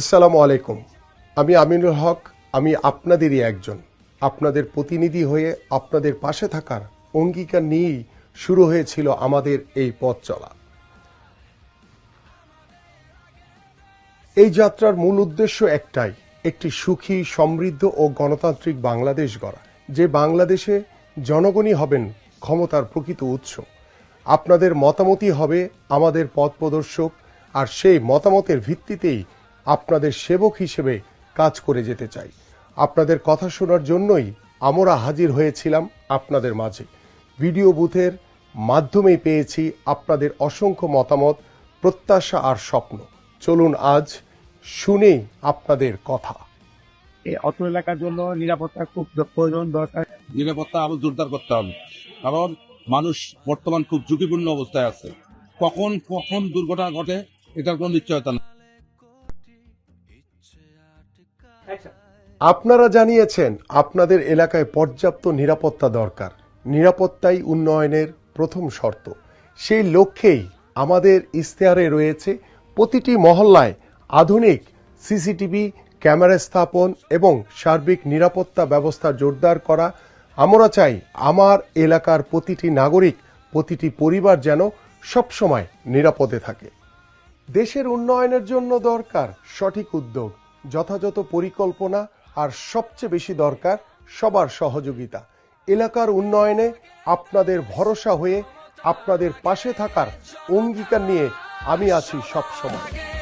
আসসালামু আলাইকুম। আমি আমিনুল হক, আমি আপনাদেরই একজন। আপনাদের প্রতিনিধি হয়ে আপনাদের পাশে থাকার অঙ্গীকার নিয়েই শুরু হয়েছিল আমাদের এই পথ চলা। এই যাত্রার মূল উদ্দেশ্য একটাই, একটি সুখী, সমৃদ্ধ ও গণতান্ত্রিক বাংলাদেশ গড়া, যে বাংলাদেশে জনগণই হবেন ক্ষমতার প্রকৃত উৎস। আপনাদের মতামতই হবে আমাদের পথ প্রদর্শক, আর সেই মতামতের ভিত্তিতেই আপনাদের সেবক হিসেবে কাজ করে যেতে চাই। আপনাদের কথা শোনার জন্যই আমরা হাজির হয়েছিলাম আপনাদের মাঝে। ভিডিও বুথের মাধ্যমেই পেয়েছি আপনাদের অসংখ্য মতামত প্রত্যাশা আর স্বপ্ন। চলুন আজ শুনে আপনাদের কথা। এই অত্র এলাকার জন্য নিরাপত্তা খুব প্রয়োজন দরকার। নিরাপত্তা আরও জোরদার করতে হবে। কারণ মানুষ বর্তমান খুব ঝুঁকিপূর্ণ অবস্থায় আছে। কখন কখন দুর্ঘটনা ঘটে এটার কোনো নিশ্চয়তা আপনারা জানিয়েছেন আপনাদের এলাকায় পর্যাপ্ত নিরাপত্তা দরকার। নিরাপত্তাই উন্নয়নের প্রথম শর্ত। সেই লক্ষ্যেই আমাদের ইশতেহারে রয়েছে প্রতিটি মহল্লায় আধুনিক সিসিটিভি, ক্যামেরা স্থাপন এবং সার্বিক নিরাপত্তা ব্যবস্থা জোরদার করা। আমরা চাই আমার এলাকার প্রতিটি নাগরিক, প্রতিটি পরিবার যেন সবসময় নিরাপদে থাকে। দেশের উন্নয়নের জন্য দরকার সঠিক উদ্যোগ, যথাযথ পরিকল্পনা আর সবচেয়ে বেশি দরকার সবার সহযোগিতা। এলাকার উন্নয়নে আপনাদের ভরসা হয়ে আপনাদের পাশে থাকার অঙ্গীকার নিয়ে আমি আছি সবসময়।